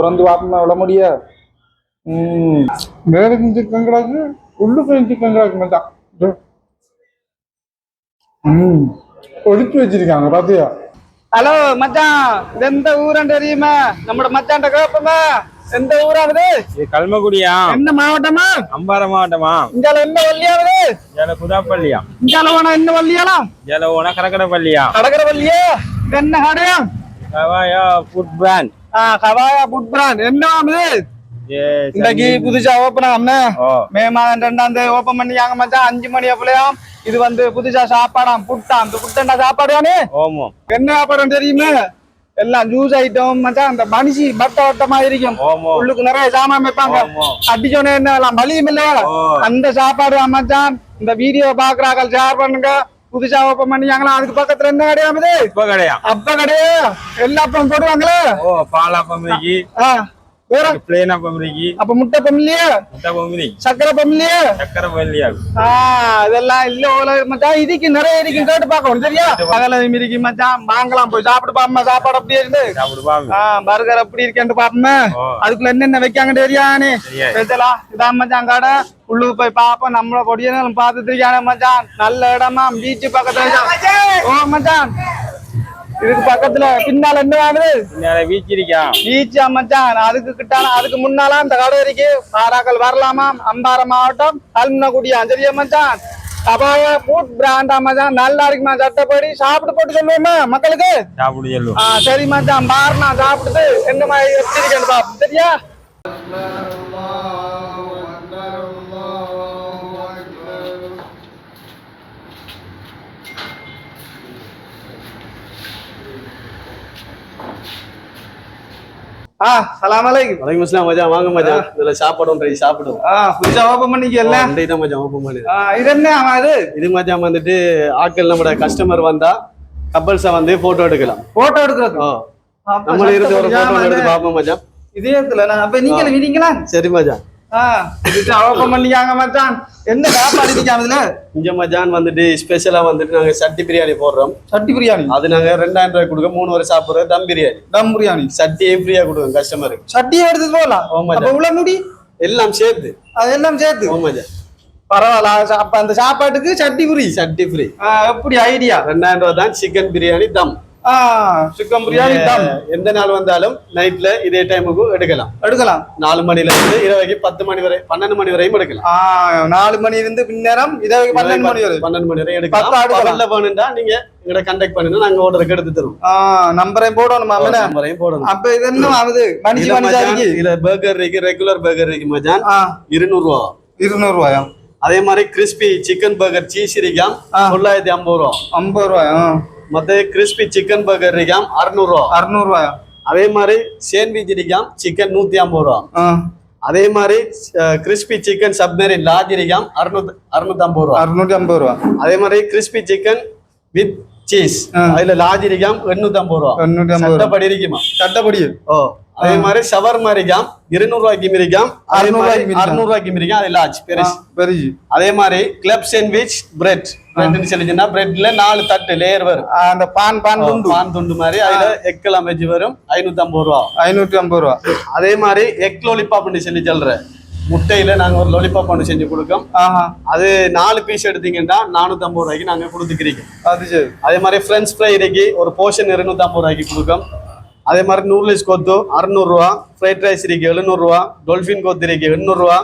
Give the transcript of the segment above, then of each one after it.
திறந்து பார்ப்போமா விட முடிய? வேற சிக்கன் கிடக்கு உள்ளுக்கு சிக்கன் கிடக்கு மச்சான் இதோ. ம் வச்சிருக்காங்க பாத்தியா? ஹலோ மச்சான் இது எந்த ஊரன் தெரியுமா? நம்மட மச்சான்ட்ட கேப்பமா? எந்த ஊராகுது இது? கல்மகுடியா? என்ன மாவட்டமா? அம்பாறை மாவட்டமா? இங்கால என்ன வள்ளியாகுது ஜல குதாப்பள்ளியா? இங்கால போனா என்ன வள்ளியாலாம் ஜல ஓன கரக்கடப்பள்ளியா கடற்கரை வள்ளியா இது என்ன கடையா ஃபுட் பிராண்ட். கவாயா ஃபுட் பிராண்ட் என்ன ஆகுது இன்னைக்கு புதுசா ஓபன் ஆகும்னா மே மாதம் ரெண்டாம் தேதி ஓபன் பண்ணியாங்க மச்சான். அஞ்சு மணி அப்பலையாம் இது வந்து புதுசா சாப்பாடாம் புட்டாம். இந்த புட்டா சாப்பாடு தானே என்ன சாப்பாடு தெரியுமா? எல்லாம் ஜூஸ் ஐட்டம் மச்சான். அந்த மனுஷி பட்ட வட்டமா இருக்கும். உள்ளுக்கு நிறைய சாமான் வைப்பாங்க. அடிச்சோன்னே என்ன எல்லாம் வலியும் இல்ல. அந்த சாப்பாடு மச்சான். இந்த வீடியோ பாக்குறாங்க ஷேர் பண்ணுங்க. புதுசா ஓபன் பண்ணியாங்களா? அதுக்கு பக்கத்துல என்ன கிடையாது இப்ப கிடையா? அப்ப கிடையாது எல்லா அப்பம் போடுவாங்களே? ஓ பாலாப்பம் பிளேன் அப்ப முட்டை முட்டை சக்கரை சக்கரை இதெல்லாம் இல்ல ஓல மச்சான் இதுக்கு நிறைய இருக்கு கேட்டு பார்க்கணும் சரியா? பகலம் இருக்கு மச்சான் வாங்கலாம் போய். சாப்பிட்டு பாப்போம் சாப்பாடு அப்படியே இருந்து. பர்கர் அப்படி இருக்கேன்னு பாப்போமே. அதுக்குள்ள என்னென்ன வைக்காங்க தெரியானே இதான் மச்சான் கடை. உள்ளுக்கு போய் பாப்போம். நம்மள பொடியனும் பார்த்து தெரியானே மச்சான் நல்ல இடமா பீச் பக்கத்துல. ஓ மச்சான் இதுக்கு பக்கத்துல பின்னால என்ன ஆகுது பின்னால வீச்சு இருக்கா பீச்சா மச்சான் அதுக்கு கிட்டால அதுக்கு முன்னால இந்த கடை இருக்கு பாராக்கள் வரலாமா? அம்பாறை மாவட்டம் கல்முனக்குடியா சரியா மச்சான் கபாயா ஃபுட் பிராண்டா மச்சான் நல்லா இருக்குமா சட்டப்படி? சாப்பிட்டு போட்டு சொல்லுவோமா மக்களுக்கு? சாப்பிடு சொல்லு. ஆ சரி மச்சான். பாருண்ணா சாப்பிட்டு என்ன மாதிரி எப்படி இருக்கேன்னு பாப்போம். சரியா? ஆ சலாம் அலைக்கும் அஸ்லாம் மச்சான் வாங்க மச்சான் இதுல சாப்பாடும் ட்ரை சாப்பிடும் ஆ புதுசா ஓபன் பண்ணிக்கல தான் ஓப்பன் பண்ணுது ஆ இது என்ன ஆமா இது? இது மச்சான் வந்துட்டு ஆட்கள் நம்மளோட கஸ்டமர் வந்தா கப்பல்ஸை வந்து போட்டோ எடுக்கலாம். போட்டோ எடுக்கிறது. நம்மள இருந்து ஒரு போட்டோ எடுத்து இதே இடத்துல நான் அப்ப நீங்க விரிங்களா? சரி இது ஓபன் பண்ணிக்காங்க மச்சான். என்ன இதுல? இங்க மச்சான் வந்துட்டு ஸ்பெஷலா வந்துட்டு நாங்க சட்டி பிரியாணி போடுறோம். சட்டி பிரியாணி? அது நாங்க ரெண்டாயிரம் ரூபாய் கொடுக்க மூணு வரை சாப்பிடுற தம் பிரியாணி. தம் பிரியாணி. சட்டியே ஃப்ரீயா கொடுக்கும் கஸ்டமருக்கு சட்டியை எடுத்து போகலாம். ஆமா, உள்ள முடி? எல்லாம் சேர்த்து. அதெல்லாம் சேர்த்து. ஓ மச்சான். பரவாயில்ல அது அப்ப அந்த சாப்பாட்டுக்கு சட்டி புரி சட்டி ஃப்ரீ எப்படி ஐடியா ரெண்டாயிரம் ரூபாய் தான் சிக்கன் பிரியாணி தம். சிக்கன் பிரியாணி எந்த நாள் வந்தாலும் நைட்ல இதே டைமுக்கு எடுக்கலாம். எடுக்கலாம். நாலு மணில இருந்து இரவைக்கு பத்து மணி வரை பன்னெண்டு மணி வரையும் எடுக்கலாம். நாலு மணி இருந்து பின்னேரம் இதை பன்னெண்டு மணி வரை. பன்னெண்டு மணி வரை எடுக்கலாம். பகல்ல வேணும்டா நீங்க எங்களை கண்டக்ட் பண்ணுங்க நாங்க ஆர்டருக்கு எடுத்து தருவோம். நம்பரையும் போடணும் மாமன நம்பரையும் போடணும். அப்ப இது என்ன ஆகுது? மச்சான், மனுஷாரிக்கு இதுல பர்கர் இருக்கு ரெகுலர் பர்கர் இருக்கு மச்சான். ஆ. இருநூறு ரூபா இருநூறு ரூபாயா அதே மாதிரி கிறிஸ்பி சிக்கன் பர்கர் சீஸ் இருக்காம். தொள்ளாயிரத்தி ஐம்பது ரூபா. ஐம்பது ரூபாயா? மத்த கிறிஸ்பி சிக்கன் பர்கர் இருக்காம் அறுநூறு ரூபா. அறுநூறு ரூபாயா? அதே மாதிரி சேண்ட்விச் இருக்காம் சிக்கன் நூத்தி ஐம்பது ரூபா. அதே மாதிரி கிறிஸ்பி சிக்கன் சப்மரின் லார்ஜ் இருக்காம் அறுநூத்தி அறுநூத்தி ஐம்பது ரூபா. அறுநூற்றி ஐம்பது ரூபா. அதே மாதிரி கிறிஸ்பி சிக்கன் வித் சீஸ். அதுல லார்ஜ் இருக்காம் எண்ணூத்தி ஐம்பது ரூபா. எண்ணூற்றி ஐம்பது சட்டப்படி இருக்குமா? சட்டப்படி. ஓ. அதே மாதிரி ஷவர்மா இருக்காம் இருநூறு ரூபாய்க்கு இருக்காம் அதே அறுநூறு மாதிரி ரூபாய்க்கு ரூபாய்க்கு இருக்காம் அது லார்ஜ் பெருசு பெருசு அதே மாதிரி கிளப் சாண்ட்விச் பிரெட் பிரெட்னு சொல்லிச்சுன்னா பிரெட்ல நாலு தட்டு லேயர் வரும். அந்த பான் பான் துண்டு. பான் துண்டு மாதிரி. அதுல எக்கெல்லாம் வெஜ் வரும். ஐநூத்தி ஐம்பது ரூபா. ஐநூற்றி ஐம்பது ரூபா. அதே மாதிரி எக் லோலிபாப்னு சொல்லி சொல்ற முட்டையில நாங்க ஒரு லோலிபாப் ஒன்று செஞ்சு கொடுக்கோம். அது நாலு பீஸ் எடுத்தீங்கன்னா நானூத்தி ஐம்பது ரூபாய்க்கு நாங்க கொடுத்துக்கிறீங்க. அது அதே மாதிரி ஃப்ரெஞ்ச் ஃப்ரை இருக்கு ஒரு போர்ஷன் இருநூத்தி ஐம்பது ரூபாய்க்கு கொடுக்கும். அதே மாதிரி நூடுல்ஸ் கொத்து அறுநூறுவா. ஃப்ரைட் ரைஸ் இருக்கு எழுநூறுவா. டொல்ஃபின் கொத்து இருக்கு எண்ணூறுவா.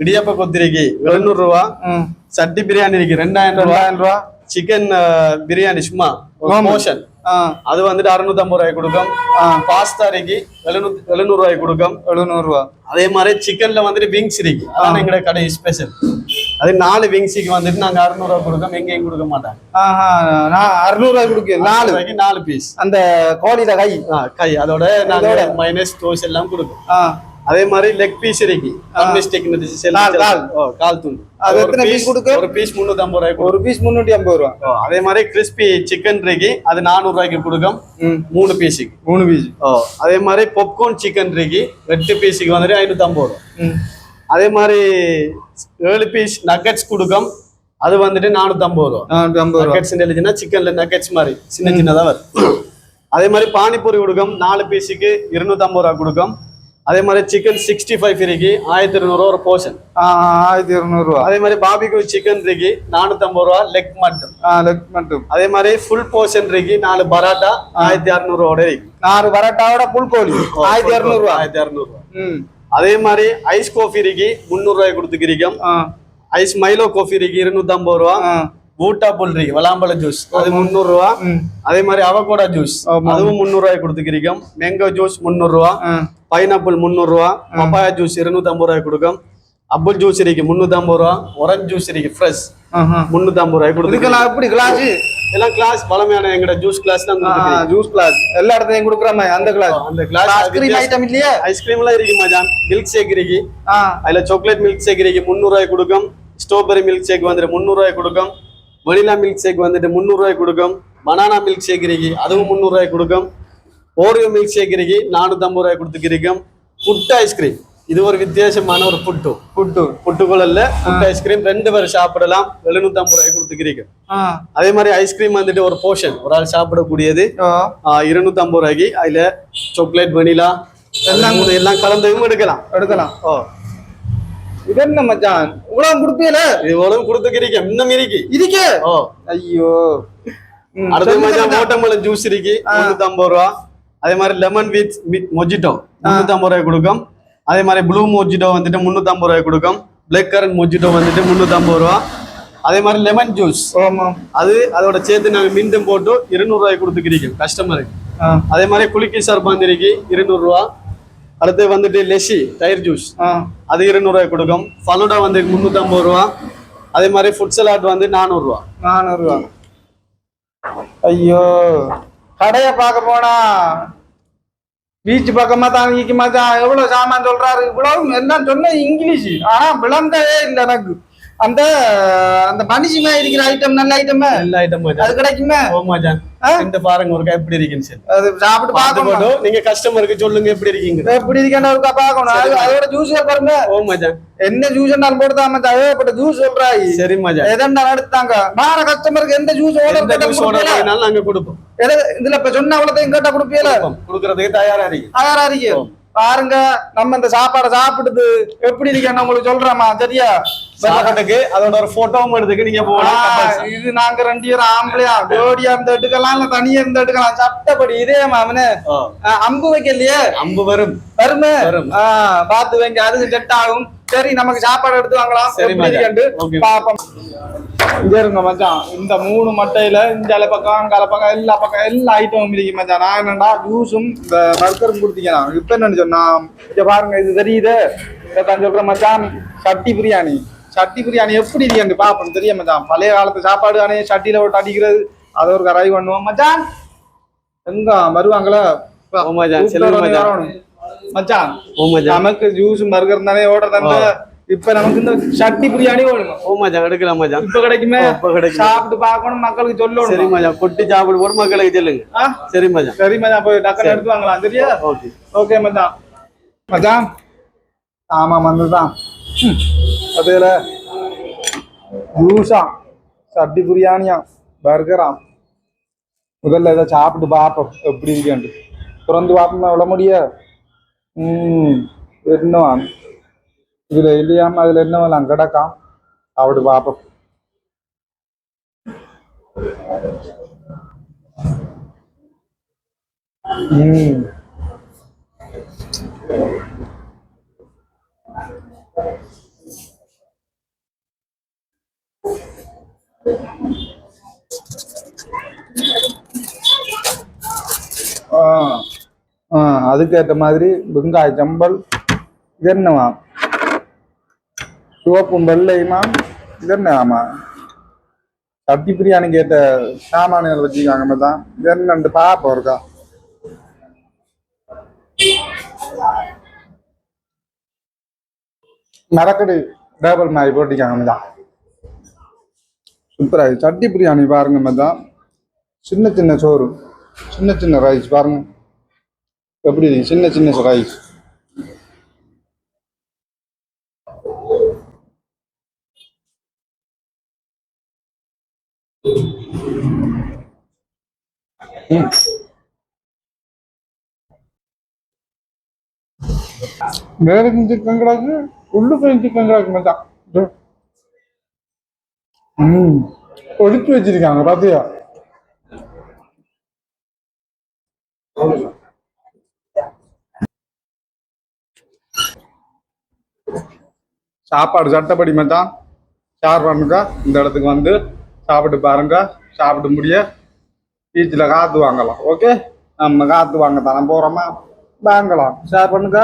இடியாப்ப கொத்து இருக்கு எழுநூறுவா. ம். சட்டி பிரியாணி இருக்கு ரெண்டாயிரம் ரெண்டாயிரம் ரூபா சிக்கன் பிரியாணி சும்மா ஆ. அது வந்துட்டு அறுநூத்தி ஐம்பது ரூபாய்க்கு கொடுக்கும். பாஸ்தா இருக்கு எழுநூத்தி எழுநூறு ரூபாய்க்கு கொடுக்கும். எழுநூறு ரூபா அதே மாதிரி சிக்கன்ல வந்துட்டு விங்ஸ் இருக்கு. அதான் எங்களோட கடை ஸ்பெஷல் அது நாலு விங்ஸுக்கு வந்துட்டு நாங்க அறுநூறுவா கொடுக்கோம் எங்கேயும் கொடுக்க மாட்டாங்க. ஆஹா நான் அறுநூறு ரூபாய் கொடுக்க நாலு? நாலு பீஸ் அந்த கோழியில கை? கை. அதோட நாங்க மைனஸ் டோஸ் எல்லாம் கொடுக்கும் ஆ. அதே மாதிரி லெக் பீஸ் இருக்கு. கால், துண்டு. அது எத்தனை piece கொடுக்கு? ஒரு பீஸ் முந்நூத்தி ஐம்பது ரூபாய்க்கு ஒரு பீஸ் முந்நூற்றி ஐம்பது ரூபா. அதே மாதிரி கிறிஸ்பி சிக்கன் இருக்கு. அது நானூறு ரூபாய்க்கு கொடுக்கும். மூணு பீஸுக்கு மூணு பீஸ் அதே மாதிரி பாப்கார்ன் சிக்கன் இருக்கு. எட்டு பீஸுக்கு வந்துட்டு ஐநூத்தி ஐம்பது ரூபா அதே மாதிரி ஏழு பீஸ் நக்கெட்ஸ் கொடுக்கும். அது வந்துட்டு நானூத்தி ஐம்பது ரூபா. நானூற்றி ஐம்பது ரூபா நக்கெட்ஸ் எழுதினா சிக்கன்ல நக்கெட்ஸ் மாதிரி சின்ன சின்னதா வரும். அதே மாதிரி பானிபூரி கொடுக்கும் நாலு பீஸுக்கு இருநூத்தி ஐம்பது ரூபா கொடுக்கும். அதே மாதிரி சிக்கன் சிக்ஸ்டி ஃபைவ் இருக்கு ஆயிரத்தி இருநூறுவா ஒரு போர்ஷன் ஆயிரத்தி இருநூறுவா அதே மாதிரி பாபிக்கு சிக்கன் இருக்கு நானூத்தம்பது ரூபா லெக் மட்டன் ஆ லெக் மட்டும் அதே மாதிரி ஃபுல் போர்ஷன் இருக்கு நாலு பராட்டா ஆயிரத்தி அறுநூறுவோட இருக்கு. நாலு பரோட்டாவோட புல் கோழி. ஆயிரத்தி இரநூறுவா ஆயிரத்தி அறுநூறுவா ம். அதே மாதிரி ஐஸ் காஃபி இருக்கு முந்நூறு ரூபாய் கொடுத்துக்கிறீங்க ஐஸ் மைலோ காஃபி இருக்கு இருநூத்தி ஐம்பது ரூபா. ஆ. பூட்டா புல் இருக்கு வளாம்பழ ஜூஸ் அது முந்நூறு ரூபா அதே மாதிரி அவகோடா ஜூஸ். அதுவும் முந்நூறு ரூபாய் கொடுத்துக்கிறீங்க. மேங்கோ ஜூஸ் முந்நூறு ரூபா பைனாப்பிள் முந்நூறு ரூபா பப்பாயா ஜூஸ் இருநூத்தி ஐம்பது ரூபாய் கொடுக்கும் அப்புள் ஜூஸ் இருக்கு முந்நூத்தி ஐம்பது ரூபா. ஒரஞ்ச் ஜூஸ் இருக்கு ஃப்ரெஷ் முந்நூத்தி ஐம்பது ரூபாய் கொடுத்துருக்கீங்க இதுக்கெல்லாம் எப்படி கிளாஸ் எல்லாம் கிளாஸ் பழமையான எங்கட ஜூஸ் கிளாஸ் தான் ஜூஸ் கிளாஸ் எல்லா இடத்துலயும் கொடுக்குற மாதிரி அந்த கிளாஸ் அந்த கிளாஸ் ஐஸ்கிரீம் ஐட்டம் இல்லையே? ஐஸ்கிரீம் எல்லாம் இருக்கு மஜான் மில்க் ஷேக் இருக்கு. அதுல சாக்லேட் மில்க் ஷேக் இருக்கு முந்நூறு ரூபாய் கொடுக்கும். ஸ்ட்ராபெரி மில்க் ஷேக் வந்துட்டு முந்நூறு ரூபாய் கொடுக்கும். வெனிலா மில்க் ஷேக் வந்துட்டு முந்நூறு ரூபாய் கொடுக்கும். பனானா மில்க் ஷேக் இருக்கு அதுவும் முந்நூறு ரூபாய் கொடுக்கும். ஓரியோ மில்க் ஷேக் இருக்கு நானூத்தம்பது ரூபாய் கொடுத்துக்கிறோம் புட்டு ஐஸ்கிரீம் இது ஒரு வித்தியாசமான ஒரு புட்டு. புட்டு. புட்டுக்குள்ள புட்டு ஐஸ்கிரீம். ரெண்டு பேர் சாப்பிடலாம். எழுநூத்தி ஐம்பது ரூபாய் கொடுத்துக்கிறீங்க அதே மாதிரி ஐஸ்கிரீம் வந்துட்டு ஒரு போர்ஷன் ஒரு ஆள் சாப்பிடக்கூடியது. இருநூத்தி ஐம்பது ரூபாய்க்கு. அதுல சாக்லேட் வெனிலா எல்லாம் எல்லாம் கலந்ததும் எடுக்கலாம். எடுக்கலாம். ஓ. இது என்ன மச்சான்? இவ்வளவு கொடுப்பீல உலகம் கொடுத்துக்கிறீங்க. இன்னும் இருக்கு. இதுக்கே ஓ. ஐயோ. அடுத்த மாதிரி மச்சான். மோட்டம்பழம் ஜூஸ் இருக்கு. முன்னூத்தி ஐம்பது ரூபா. அதே மாதிரி லெமன் வித் மொஜிட்டோ முன்னூத்தி ஐம்பது ரூபாய் கொடுக்கும். அதே மாதிரி ப்ளூ மொஜிட்டோ வந்துட்டு ஐம்பது ரூபாய் கொடுக்கும். பிளாக் கரண்ட் மொஜிட்டோ வந்துட்டு ஐம்பது ரூபா. அதே மாதிரி லெமன் ஜூஸ் ஆமா. அது அதோட சேர்த்து நாங்க மீண்டும் போட்டு இருநூறு ரூபாய் கொடுத்துக்கிறீங்க கஸ்டமருக்கு அதே மாதிரி குலுக்கி சர்பாந்த் இருக்கு இருநூறு ரூபா. அடுத்து வந்துட்டு லெசி தயிர் ஜூஸ் ஆ. அது இருநூறுவாய் கொடுக்கும். ஃபலூடா வந்து முந்நூற்றம்பது ரூபா. அதே மாதிரி ஃபுட் சலாட் வந்து நானூறுரூவா நானூறுவா ஐயோ. கடைய பார்க்க போனா பீச் பக்கமா தான் நிக்க மச்சான் எவ்வளவு சாமான் சொல்றாரு? இவ்வளவு என்ன சொன்ன இங்கிலீஷ்? ஆனா விளங்கவே இல்லை எனக்கு. அந்த அந்த மனுஷமா இருக்கிற ஐட்டம் நல்ல ஐட்டமே எல்லா ஐட்டம் அது கிடைக்குமே? ஓமாஜான் ஆ? இந்த பாருங்க ஒருக்கா எப்படி இருக்குன்னு சரி அது சாப்பிட்டு பார்க்கணும். நீங்க கஸ்டமருக்கு சொல்லுங்க எப்படி இருக்கீங்க. எப்படி இருக்கேன்னு ஒருக்கா பார்க்கணும். அது- அதோட ஜூஸ் பாருங்க. ஓமாஜான் என்ன ஜூஸ் போட்டுதான் மச்சான். ஏகப்பட்ட ஜூஸ் சொல்றாய். சரி மஜான் எதன்னா எடுத்தாங்க வார கஸ்டமருக்கு எந்த ஜூஸ் ஆர்டர் பண்ணினாலும் நாங்க கொடுப்போம். இதுல இப்ப சொன்ன அவ்வளவுதையும் கேட்டா கொடுப்பீல. கொடுக்கறதுக்கு தயாரா இருக்கு தயாரா இருக்கு பாருங்க நம்ம இந்த சாப்பாடை சாப்பிடுது எப்படி இருக்கேன்னு உங்களுக்கு சொல்றேமா சரியா? சாப்பாட்டுக்கு அதோட ஒரு போட்டோவும் எடுத்துக்கு நீங்க போகலாம் இது நாங்க ரெண்டு பேரும் ஆம்பளையா ஜோடியா இருந்து எடுக்கலாம் இல்ல தனியா இருந்து எடுக்கலாம் சட்டப்படி இதே மாமனு. அம்பு வைக்கலையே? அம்பு வரும். வருமே? வரும். ஆ, பார்த்து வைங்க அதுக்கு செட் ஆகும். சரி நமக்கு சாப்பாடு எடுத்து வாங்கலாம். சரி. பாப்போம். இங்க இருங்க மச்சான். இந்த மூணு மட்டையில இந்த பக்கம் அங்கால பக்கம் எல்லா பக்கம் எல்லா ஐட்டமும் இருக்கு மச்சான். நான் என்னடா ஜூஸும் இந்த பர்கரும் கொடுத்தீங்கன்னா இப்ப என்னன்னு சொன்னா இங்க பாருங்க இது தெரியுது. சொல்றேன் மச்சான். சட்டி பிரியாணி. சட்டி பிரியாணி எப்படி இருக்கு பாப்போம் தெரியும் மச்சான்? பழைய காலத்து சாப்பாடு தானே சட்டியில போட்டு அடிக்கிறது. அதை ஒரு கராய் பண்ணுவோம். மச்சான் எங்க வருவாங்களா? ஓ மச்சான், நமக்கு ஜூஸ் பர்கர் தானே ஓடுற தந்து. இப்ப நமக்கு இந்த சட்டி பிரியாணி வேணும்? ஓமாஜான் எடுக்கலாம் மச்சான். இப்ப கிடைக்குமே? ஓ, இப்ப கிடைக்கும். சாப்பிட்டு பார்க்கணும் மக்களுக்கு சரி சொல்லணும் மச்சான். கொட்டி சாப்பிடு போட்டு மக்களுக்கு சொல்லுங்க? சரி மச்சான். சரி மச்சான் போய் டக்குன்னு எடுத்து வாங்கலாம் சரியா? ஓகே. ஓகே மச்சான். மச்சான் ஆமா வந்துதான் ம். அதுல ஜூஸா சட்டி பிரியாணியா பர்கரா முதல்ல இதை சாப்பிட்டு பார்ப்போம் எப்படி இருக்கேன்ட்டு திறந்து பார்ப்போமா விட முடிய ம் என்னவா இதுல இல்லையாம அதுல என்னவெல்லாம் கிடக்காம் அப்படி பார்ப்போம் ம் ஆ ஆ அதுக்கேற்ற மாதிரி வெங்காய சம்பல் இது என்னவா சிவப்பும் வெள்ளையுமா? இது என்னவாமா சட்டி பிரியாணி கேட்ட சாமானியர் வச்சுக்காங்க தான் இது என்னண்டு பாப்போம் இருக்கா மரக்கடி டேபிள் மாதிரி போட்டிக்காங்க தான் சூப்பராக சட்டி பிரியாணி பாருங்க மச்சான். சின்ன சின்ன சோறு. சின்ன சின்ன ரைஸ் பாருங்க. எப்படி இருக்கு? சின்ன சின்ன ரைஸ் வேற மேலும் சிக்கன் கிடக்கு உள்ளுக்கும் சிக்கன் கிடக்கு மச்சான். ம். ஒழிச்சு வச்சிருக்காங்க பாத்தியா? சாப்பாடு சட்டப்படி மச்சான். ஷேர் பண்ணுங்க இந்த இடத்துக்கு வந்து சாப்பிட்டு பாருங்க. சாப்பிட்டு முடிய பீச்சில் காற்று வாங்கலாம் ஓகே நம்ம காற்று வாங்க தானே போகிறோமா வாங்கலாம். ஷேர் பண்ணுங்க.